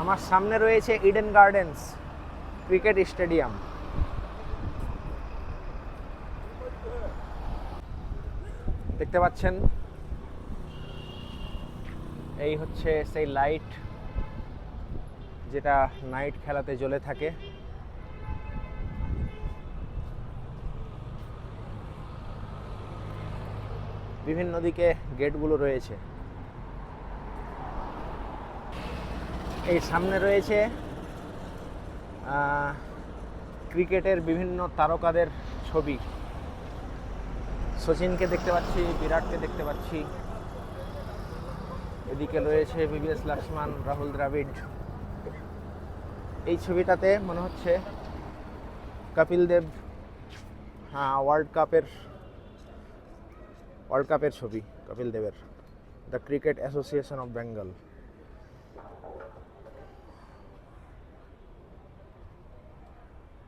আমার সামনে রয়েছে ইডেন গার্ডেন্স ক্রিকেট স্টেডিয়াম দেখতে পাচ্ছেন? এই হচ্ছে সেই লাইট যেটা নাইট খেলাতে জ্বলে থাকে। বিভিন্ন দিকে গেটগুলো রয়েছে। এই সামনে রয়েছে ক্রিকেটের বিভিন্ন তারকাদের ছবি। সচিনকে দেখতে পাচ্ছি, বিরাটকে দেখতে পাচ্ছি। এদিকে রয়েছে বিবিএস লক্ষ্মণ রাহুল দ্রাবিড় এই ছবিটাতে মনে হচ্ছে কপিল দেব হ্যাঁ ওয়ার্ল্ড কাপের ওয়ার্ল্ড কাপের ছবি, কপিল দেবের। The cricket association of Bengal